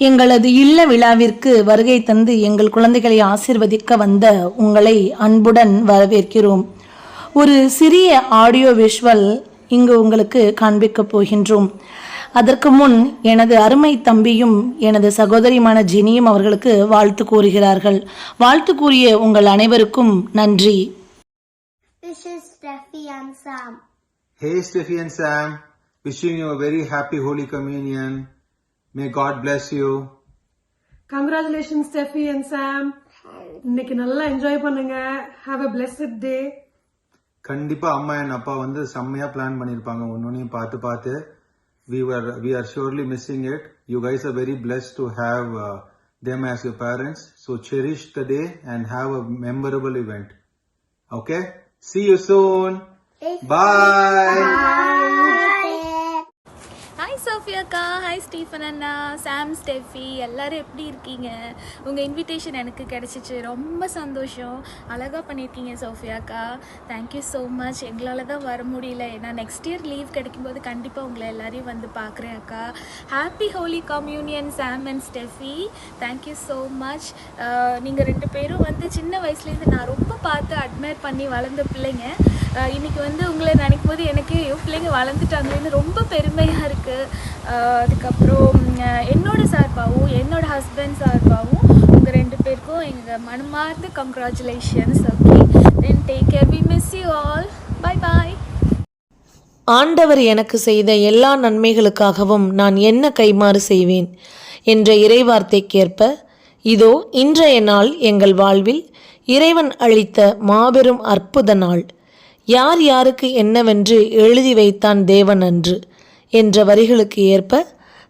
எங்களது இல்ல விழாவிற்கு வருகை தந்து எங்கள் குழந்தைகளை ஆசிர்வதிக்க வந்த உங்களை அன்புடன் வரவேற்கிறோம் ஒரு சிறிய ஆடியோ விஷுவல் இங்கு உங்களுக்கு காண்பிக்கப் போகின்றோம் அதற்கு முன் எனது அருமை தம்பியும் எனது சகோதரியுமான ஜெனியும் அவர்களுக்கு வாழ்த்து கூறுகிறார்கள் வாழ்த்து கூறிய உங்கள் அனைவருக்கும் நன்றி This is Steffi and Sam. Hey, Steffi and Sam. Wishing you a very happy Holy Communion. May God bless you. Congratulation Steffi and Sam இன்னைக்கு நல்லா என்ஜாய் பண்ணுங்க ஹாவ் அ பிளெஸட் டே கண்டிப்பா அம்மா அண்ட் அப்பா வந்து செம்மையா பிளான் பண்ணிருப்பாங்க ஒன்னொன்னையும் பார்த்து பார்த்து we were we are surely missing it you guys are very blessed to have uh, them as your parents so cherish the day and have a memorable event okay see you soon bye Sofia சோஃபியாக்கா hi Stephen அண்ணா Sam Steffi எல்லோரும் எப்படி இருக்கீங்க? உங்கள் invitation எனக்கு கிடச்சிச்சு. ரொம்ப சந்தோஷம். அழகாக பண்ணியிருக்கீங்க சோஃபியாக்கா தேங்க்யூ ஸோ மச் எங்களால் தான் வர முடியல. ஏன்னா நெக்ஸ்ட் இயர் லீவ் கிடைக்கும்போது கண்டிப்பாக உங்களை எல்லாரையும் வந்து பார்க்குறேன் அக்கா. Happy holy communion Sam and Steffi. Thank you so much நீங்கள் ரெண்டு பேரும் வந்து சின்ன வயசுலேருந்து நான் ரொம்ப பார்த்து அட்மையர் பண்ணி வளர்ந்த பிள்ளைங்க. இன்றைக்கி வந்து உங்களை நினைக்கும் போது எனக்கு ஐயோ, பிள்ளைங்க வளர்ந்துட்டாங்களேன்னு ரொம்ப பெருமையாக இருக்குது அதுக்கப்புறம் என்னோட சார்பாகவும் என்னோட ஹஸ்பண்ட் சார்பாகவும் உங்கள் ரெண்டு பேருக்கும் எங்கள் மனமார்ந்த congratulations okay then take care we miss you all bye bye ஆண்டவர் எனக்கு செய்த எல்லா நன்மைகளுக்காகவும் நான் என்ன கைமாறு செய்வேன்? என்ற இறைவார்த்தைக்கேற்ப இதோ இன்றைய நாள் எங்கள் வாழ்வில் இறைவன் அளித்த மாபெரும் அற்புத நாள். யார் யாருக்கு என்னவென்று எழுதி வைத்தான் தேவன் அன்று என்ற வரிகளுக்கு ஏற்ப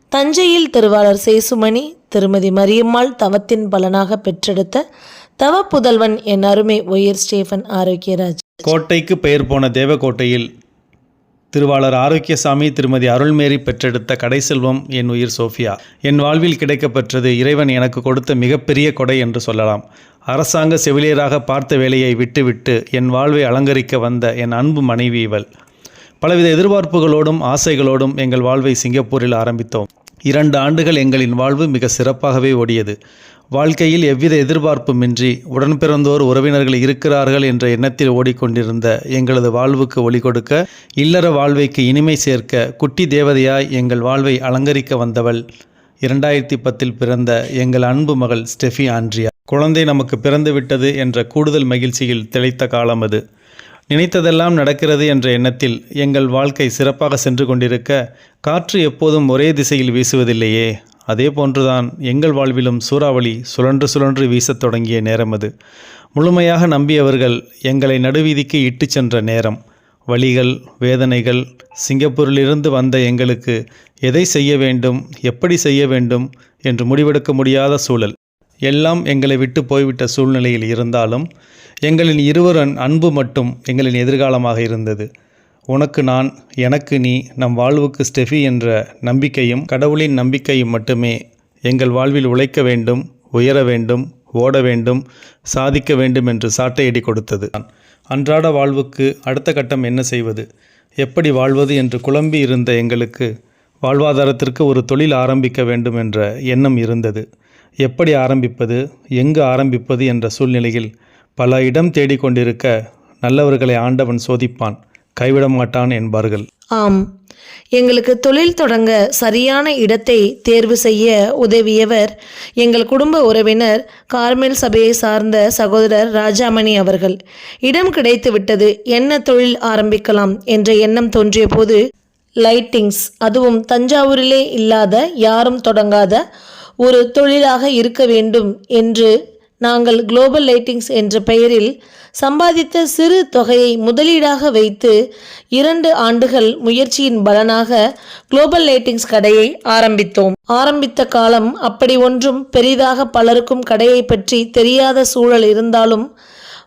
தஞ்சையில் திருவாளர் சேசுமணி திருமதி மரியம்மாள் தவத்தின் பலனாக பெற்றெடுத்த தவ புதல்வன் என் அருமை ஒயர் ஸ்டேஃபன் ஆரோக்கியராஜ். கோட்டைக்கு பெயர் போன தேவக்கோட்டையில் திருவாளர் ஆரோக்கியசாமி திருமதி அருள்மேரி பெற்றெடுத்த கடைசெல்வம் என் உயிர் சோஃபியா. என் வாழ்வில் கிடைக்கப்பெற்றது இறைவன் எனக்கு கொடுத்த மிகப்பெரிய கொடை என்று சொல்லலாம். அரசாங்க செவிலியராக பார்த்த வேலையை விட்டுவிட்டு என் வாழ்வை அலங்கரிக்க வந்த என் அன்பு மனைவி இவள். பலவித எதிர்பார்ப்புகளோடும் ஆசைகளோடும் எங்கள் வாழ்வை சிங்கப்பூரில் ஆரம்பித்தோம். இரண்டு ஆண்டுகள் எங்களின் வாழ்வு மிக சிறப்பாகவே ஓடியது. வாழ்க்கையில் எவ்வித எதிர்பார்ப்புமின்றி உடன்பிறந்தோர் உறவினர்கள் இருக்கிறார்கள் என்ற எண்ணத்தில் ஓடிக்கொண்டிருந்த எங்களது வாழ்வுக்கு ஒளி கொடுக்க இல்லற வாழ்வைக்கு இனிமை சேர்க்க குட்டி தேவதையாய் எங்கள் வாழ்வை அலங்கரிக்க வந்தவள் இரண்டாயிரத்தி பத்தில் பிறந்த எங்கள் அன்பு மகள் ஸ்டெஃபி ஆண்ட்ரியா. குழந்தை நமக்கு பிறந்து விட்டது என்ற கூடுதல் மகிழ்ச்சியில் திளைத்த காலம் அது. நினைத்ததெல்லாம் நடக்கிறது என்ற எண்ணத்தில் எங்கள் வாழ்க்கை சிறப்பாக சென்று கொண்டிருக்க காற்று எப்போதும் ஒரே திசையில் வீசுவதில்லையே. அதே போன்றுதான் எங்கள் வாழ்விலும் சூறாவளி சுழன்று சுழன்று வீசத் தொடங்கிய நேரம் அது. முழுமையாக நம்பியவர்கள் எங்களை நடுவீதிக்கு இட்டுச் சென்ற நேரம். வழிகள் வேதனைகள் சிங்கப்பூரிலிருந்து வந்த எங்களுக்கு எதை செய்ய வேண்டும் எப்படி செய்ய வேண்டும் என்று முடிவெடுக்க முடியாத சூழல். எல்லாம் எங்களை விட்டு போய்விட்ட சூழ்நிலையில் இருந்தாலும் எங்களின் இருவரின் அன்பு மட்டும் எங்களின் எதிர்காலமாக இருந்தது. உனக்கு நான் எனக்கு நீ நம் வாழ்வுக்கு ஸ்டெஃபி என்ற நம்பிக்கையும் கடவுளின் நம்பிக்கையும் மட்டுமே எங்கள் வாழ்வில் உழைக்க வேண்டும் உயர வேண்டும் ஓட வேண்டும் சாதிக்க வேண்டும் என்று சாட்டையடி கொடுத்தது. அன்றாட வாழ்வுக்கு அடுத்த கட்டம் என்ன செய்வது? எப்படி வாழ்வது என்று குழம்பி இருந்த எங்களுக்கு வாழ்வாதாரத்திற்கு ஒரு தொழில் ஆரம்பிக்க வேண்டும் என்ற எண்ணம் இருந்தது. எப்படி ஆரம்பிப்பது? எங்கு ஆரம்பிப்பது என்ற சூழ்நிலையில் பல இடம் தேடிக்கொண்டிருக்க நல்லவர்களை ஆண்டவன் சோதிப்பான். கைவிட மாட்டான் என்பார்கள். ஆம். எங்களுக்கு தொழில் தொடங்க சரியான இடத்தை தேர்வு செய்ய உதவியவர் எங்கள் குடும்ப உறவினர் கார்மெல் சபையை சார்ந்த சகோதரர் ராஜாமணி அவர்கள். இடம் கிடைத்து விட்டது என்ன தொழில் ஆரம்பிக்கலாம் என்ற எண்ணம் தோன்றிய போது லைட்டிங்ஸ் அதுவும் தஞ்சாவூரிலே இல்லாத யாரும் தொடங்காத ஒரு தொழிலாக இருக்க வேண்டும் என்று நாங்கள் குளோபல் லைட்டிங்ஸ் என்ற பெயரில் சம்பாதித்த சிறு தொகையை முதலீடாக வைத்து இரண்டு ஆண்டுகள் முயற்சியின் பலனாக குளோபல் லைட்டிங்ஸ் கடையை ஆரம்பித்தோம். ஆரம்பித்த காலம் அப்படி ஒன்றும் பெரிதாக பலருக்கும் கடையை பற்றி தெரியாத சூழல் இருந்தாலும்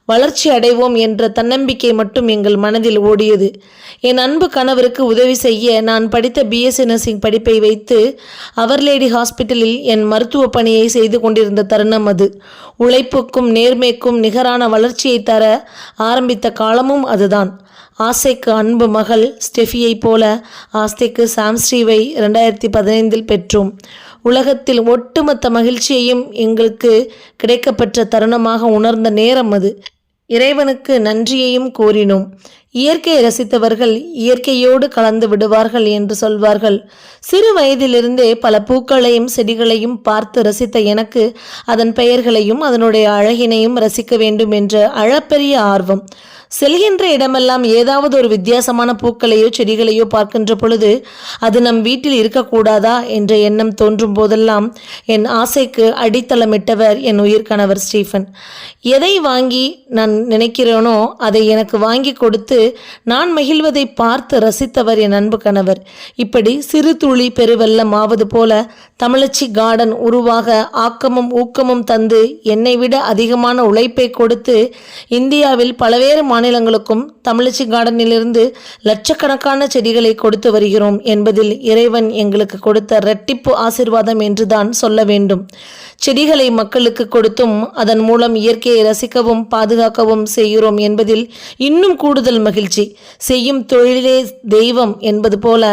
வளர்ச்சி அடைவோம் என்ற தன்னம்பிக்கை மட்டும் எங்கள் மனதில் ஓடியது. என் அன்பு கணவருக்கு உதவி செய்ய நான் படித்த பிஎஸ்சி நர்சிங் படிப்பை வைத்து அவர் லேடி ஹாஸ்பிட்டலில் என் மருத்துவ பணியை செய்து கொண்டிருந்த தருணம் அது. உழைப்புக்கும் நேர்மைக்கும் நிகரான வளர்ச்சியை தர ஆரம்பித்த காலமும் அதுதான். ஆசைக்கு அன்பு மகள் ஸ்டெஃபியைப் போல ஆஸ்தைக்கு சாம்ஸ்ரீவை ரெண்டாயிரத்தி பதினைந்தில் பெற்றோம். உலகத்தில் ஒட்டுமொத்த மகிழ்ச்சியையும் எங்களுக்கு கிடைக்கப்பெற்ற தருணமாக உணர்ந்த நேரம் அது. இறைவனுக்கு நன்றியையும் கூறினோம் இயற்கையை ரசித்தவர்கள் இயற்கையோடு கலந்து விடுவார்கள் என்று சொல்வார்கள். சிறு வயதிலிருந்தே பல பூக்களையும் செடிகளையும் பார்த்து ரசித்த எனக்கு அதன் பெயர்களையும் அதனுடைய அழகினையும் ரசிக்க வேண்டும் என்ற அழப்பெரிய ஆர்வம். செல்கின்ற இடமெல்லாம் ஏதாவது ஒரு வித்தியாசமான பூக்களையோ செடிகளையோ பார்க்கின்ற பொழுது அது நம் வீட்டில் இருக்கக்கூடாதா என்ற எண்ணம் தோன்றும் போதெல்லாம் என் ஆசைக்கு அடித்தளமிட்டவர் என் உயிர் கணவர் ஸ்டீஃபன். எதை வாங்கி நான் நினைக்கிறேனோ அதை எனக்கு வாங்கி கொடுத்து நான் மகிழ்வதை பார்த்து ரசித்தவர் என் அன்பு கணவர். இப்படி சிறு துளி பெருவெல்லம் ஆவது போல தமிழச்சி கார்டன் உருவாக ஆக்கமும் ஊக்கமும் தந்து என்னை விட அதிகமான உழைப்பை கொடுத்து இந்தியாவில் பலவேறு மாநிலங்களுக்கும் தமிழச்சி கார்டனிலிருந்து லட்சக்கணக்கான செடிகளை கொடுத்து வருகிறோம் என்பதில் இறைவன் எங்களுக்கு கொடுத்த இரட்டிப்பு ஆசிர்வாதம் என்றுதான் சொல்ல வேண்டும். செடிகளை மக்களுக்கு கொடுத்தும் அதன் மூலம் இயற்கையை ரசிக்கவும் பாதுகாக்கவும் செய்கிறோம் என்பதில் இன்னும் கூடுதல் மகிழ்ச்சி. செய்யும் தொழிலே தெய்வம் என்பது போல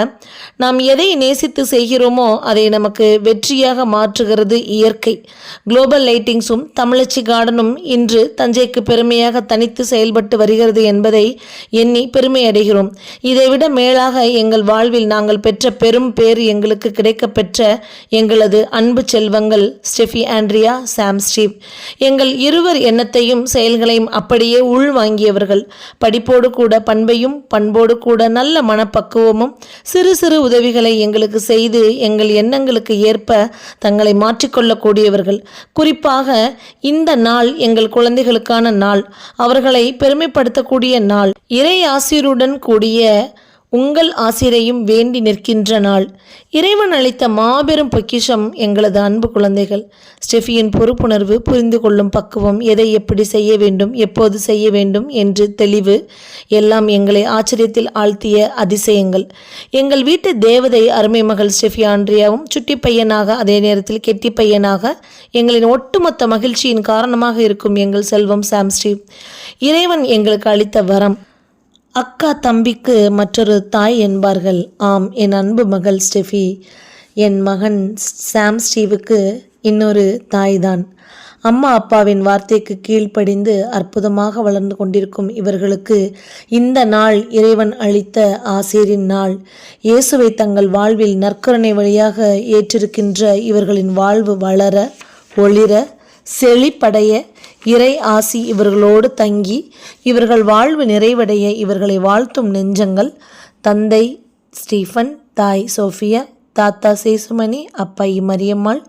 நாம் எதை நேசித்து செய்கிறோமோ அதை நமக்கு வெற்றியாக மாற்றுகிறது இயற்கை. குளோபல் லைட்டிங்ஸும் தமிழச்சி கார்டனும் இன்று தஞ்சைக்கு பெருமையாக தனித்து செயல்பட்டு வருகிறது என்பதை எண்ணி பெருமையடைகிறோம் இதைவிட மேலாக எங்கள் வாழ்வில் நாங்கள் பெற்ற பெரும் பேர் எங்களுக்கு கிடைக்கப் பெற்ற எங்களது அன்பு செல்வங்கள் ஸ்டெஃபி ஆண்ட்ரியா சாம் ஸ்டீவ். எங்கள் இருவர் எண்ணத்தையும் செயல்களையும் அப்படியே உள்வாங்கியவர்கள். படிப்போடு கூட பண்பையும் பண்போடு கூட நல்ல மனப்பக்குவமும் சிறு சிறு உதவிகளை எங்களுக்கு செய்து எங்கள் எண்ணங்களுக்கு ஏற்ப தங்களை மாற்றிக்கொள்ளக்கூடியவர்கள் குறிப்பாக இந்த நாள் எங்கள் குழந்தைகளுக்கான நாள். அவர்களை பெருமைப்படுத்தக்கூடிய நாள். இறை ஆசிரியருடன் கூடிய உங்கள் ஆசிரையும் வேண்டி நிற்கின்ற நாள். இறைவன் அளித்த மாபெரும் பொக்கிஷம் எங்களது அன்பு குழந்தைகள். ஸ்டெஃபியின் பொறுப்புணர்வு புரிந்து கொள்ளும் பக்குவம் எதை எப்படி செய்ய வேண்டும் எப்போது செய்ய வேண்டும் என்று தெளிவு எல்லாம் எங்களை ஆச்சரியத்தில் ஆழ்த்திய அதிசயங்கள். எங்கள் வீட்டு தேவதை அருமை மகள் ஸ்டெஃபி ஆண்ட்ரியாவும் சுட்டி பையனாக அதே நேரத்தில் கெட்டி பையனாக எங்களின் ஒட்டுமொத்த மகிழ்ச்சியின் காரணமாக இருக்கும் எங்கள் செல்வம் சாம் இறைவன் எங்களுக்கு அளித்த வரம் அக்கா தம்பிக்கு மற்றொரு தாய் என்பார்கள். ஆம் என் அன்பு மகள் ஸ்டெஃபி. என் மகன் சாம் ஸ்டீவுக்கு இன்னொரு தாய்தான். அம்மா அப்பாவின் வார்த்தைக்கு கீழ்ப்படிந்து அற்புதமாக வளர்ந்து கொண்டிருக்கும் இவர்களுக்கு இந்த நாள் இறைவன் அளித்த ஆசீரின் நாள். இயேசுவை தங்கள் வாழ்வில் நற்கருணை வழியாக ஏற்றிருக்கின்ற இவர்களின் வாழ்வு வளர ஒளிர செழிப்படைய இறை ஆசி இவர்களோடு தங்கி இவர்கள் வாழ்வு நிறைவடைய இவர்களை வாழ்த்தும் நெஞ்சங்கள். தந்தை ஸ்டீஃபன் தாய் சோஃபியா தாத்தா சேசுமணி அப்பா மரியம்மாள்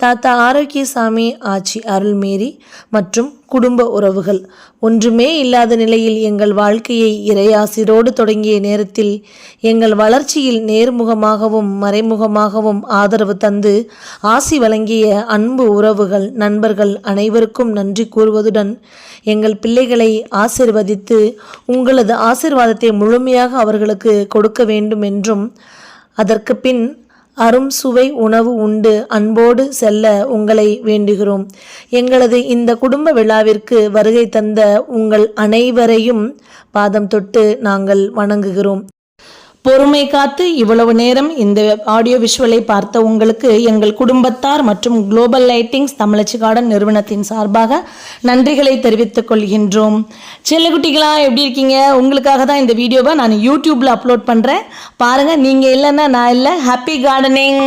தாத்தா ஆரோக்கியசாமி ஆச்சி அருள்மேரி மற்றும் குடும்ப உறவுகள். ஒன்றுமே இல்லாத நிலையில் எங்கள் வாழ்க்கையை இறையாசிரோடு தொடங்கிய நேரத்தில் எங்கள் வளர்ச்சியில் நேர்முகமாகவும் மறைமுகமாகவும் ஆதரவு தந்து ஆசி வழங்கிய அன்பு உறவுகள் நண்பர்கள் அனைவருக்கும் நன்றி கூறுவதுடன் எங்கள் பிள்ளைகளை ஆசிர்வதித்து உங்களது ஆசிர்வாதத்தை முழுமையாக அவர்களுக்கு கொடுக்க வேண்டும் என்றும் அதற்கு பின் அரும் சுவை உணவு உண்டு. அன்போடு செல்ல உங்களை வேண்டுகிறோம். எங்களது இந்த குடும்ப விழாவிற்கு வருகை தந்த உங்கள் அனைவரையும் பாதம் தொட்டு நாங்கள் வணங்குகிறோம். பொறுமை காத்து இவ்வளவு நேரம் இந்த ஆடியோ விஷுவலை பார்த்த உங்களுக்கு எங்கள் குடும்பத்தார் மற்றும் குளோபல் லைட்டிங்ஸ் தமிழச்சி கார்டன் நிறுவனத்தின் சார்பாக நன்றிகளை தெரிவித்துக் கொள்கின்றோம். செல்லக்குட்டிகளா எப்படி இருக்கீங்க? உங்களுக்காக தான் இந்த வீடியோவை நான் யூடியூப்ல அப்லோட் பண்ணுறேன் பாருங்கள் நீங்கள் இல்லைன்னா நான் இல்லை. Happy gardening